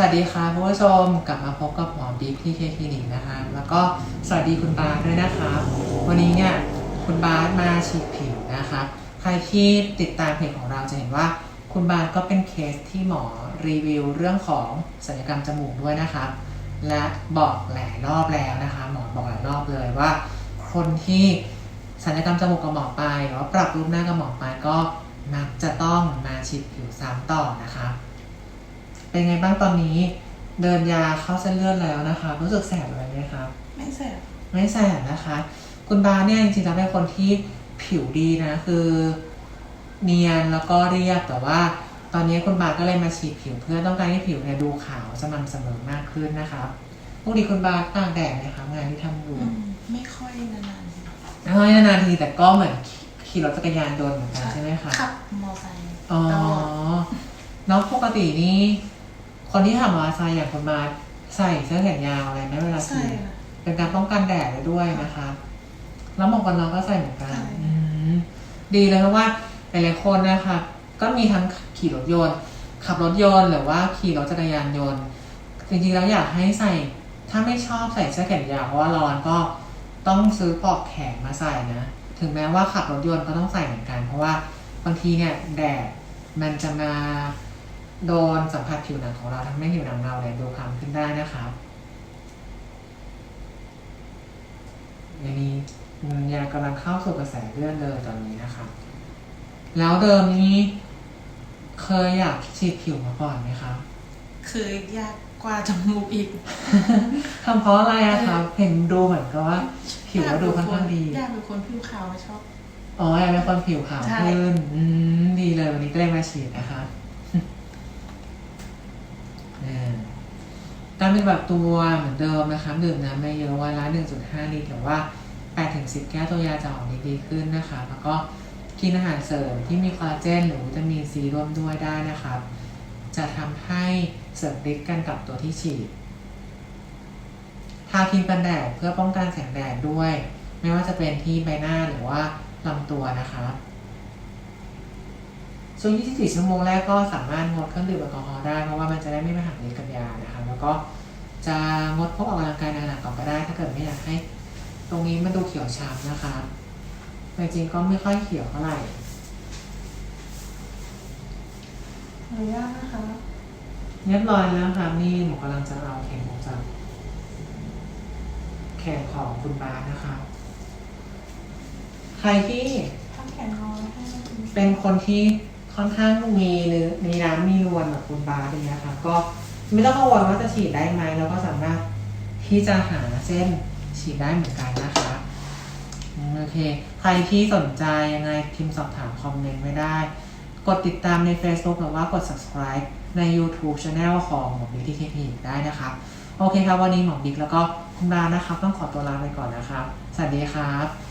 วัสดีค่ะคุณผู้ชมกลับมาพบกับหมอบิ๊กที่เคคลินิกนะคะ แล้วก็สวัสดีคุณบาสด้วยนะคะวันนี้เนี่ยคุณบาสมาฉีดผิวนะคะ ใครที่ติดตามเพจของเราจะเห็นว่า คุณบาสก็เป็นเคสที่หมอรีวิวเรื่องของศัลยกรรมจมูกด้วยนะคะ และบอกหลายรอบแล้วนะคะ หมอบอกหลายรอบเลยว่า คนที่ศัลยกรรมจมูกกับหมอไปหรือว่าปรับรูปหน้ากับหมอไปก็มักจะต้องมาฉีดผิวซ้ำต่อนะคะ เป็นไงบ้างตอนนี้ เดินยาเข้าเส้นเลือดแล้วนะคะ รู้สึกแสบอะไรไหมครับ ไม่แสบไม่แสบนะคะ คุณบาสเนี่ยจริงๆแล้วเป็นคนที่ผิวดีนะ คือเนียนแล้วก็เรียบแต่ว่าตอนนี้คุณบาสก็เลยมาฉีดผิวเพื่อต้องการให้ผิวเนี่ยดูขาวสม่ำเสมอมากขึ้นนะคะปกติคุณบาสตากแดดไหมคะงานที่ทำอยู่อืมไม่ค่อยนานไม่นานๆทีแต่ก็เหมือนขี่รถจักรยานยนต์เหมือนๆกันใช่ไหมคะขับมอไซค์อ๋อตลอดน้องปกตินี่ คนที่ทำมอเตอร์ไซค์อย่างคนมาใส่เสื้อแขนยาวอะไรไหมเวลาใช่ขี่ค่ะ เป็นการป้องกันแดดเลยด้วยนะคะ แล้วหมวกกันน็อกก็ใส่เหมือนกันใช่ อืมดีเลยเพราะว่าหลายๆคนนะคะ ก็มีทั้งขี่รถยนต์ ขับรถยนต์หรือว่าขี่รถจักรยานยนต์ จริงๆแล้วอยากให้ใส่ ถ้าไม่ชอบใส่เสื้อแขนยาวเพราะว่าร้อนก็ต้องซื้อปลอกแขนมาใส่นะ ถึงแม้ว่าขับรถยนต์ก็ต้องใส่เหมือนกัน เพราะว่าบางทีเนี่ยแดดมันจะมา โดนสัมผัสผิวหนังของเราทำให้ผิวหนังเราเนี่ยดูคล้ำขึ้นได้นะครับอันนี้มันยากำลังเข้าสู่กระแสเลือดเลยตอนนี้นะครับ แล้วเดิมนี้ เคยอยากฉีดผิวมาก่อนไหมครับคือยากกว่าจมูกอีกทำเพราะอะไรอะครับเห็นดูเหมือนกับว่า ผิวเราดูค่อนข้างดีอยากเป็นคนผิวขาวชอบอ๋ออยากเป็นคนผิวขาวใช่ขึ้นอืมดีเลยวันนี้ก็เลยมาฉีดนะคะ อ่า การเป็นแบบตัวเหมือนเดิมนะคะดื่มน้ำไม่เยอะวันละ 1.5 ลิตรหรือว่า 8-10 แก้วตัวยาจะออกดีขึ้นนะคะ แล้วก็กินอาหารเสริมที่มีคอลลาเจน หรือวิตามินซีร่วมด้วยได้นะครับจะทำให้เสริมฤทธิ์กันกับตัวที่ฉีดทาครีมกันแดดเพื่อป้องกันแสงแดดด้วย ไม่ว่าจะเป็นที่ใบหน้าหรือว่าลำตัวนะคะช่วง24 ชั่วโมงแรกก็สามารถงดเครื่องดื่มแอลกอฮอล์ได้ เพราะว่ามันจะได้ไม่มาหักฤทธิ์กับยานะคะ แล้วก็ จะงดพวกออกกำลังกายหนักๆก่อนก็ได้ ถ้าเกิดไม่อยากให้ ตรงนี้มันดูเขียวช้ำนะคะแต่จริงก็ไม่ค่อยเขียวเท่าไหร่ขออนุญาตนะคะเรียบร้อยแล้วค่ะนี่หนูกำลังจะเอาเข็มออกจากแขนของคุณบาสนะคะ ใครที่ทำแขนงอให้เป็นคนที่ค่อนข้างมีหรือมีน้ำมีรวนแบบคุณบาสเลยนะคะก็ ไม่ต้องกังวลว่าจะฉีดได้ไหมแล้วก็สามารถที่จะหาเส้นฉีดได้เหมือนกันนะคะโอเค ใครที่สนใจยังไงพิมพ์สอบถามคอมเมนต์ไม่ได้ กดติดตามใน Facebook หรือว่ากด subscribe ใน YouTube Channel ของหมอบิ๊กที่เคพีได้นะครับ โอเคครับวันนี้หมอบิ๊กแล้วก็คุณบานะครับ ต้องขอตัวลาไปก่อนนะครับ สวัสดีครับ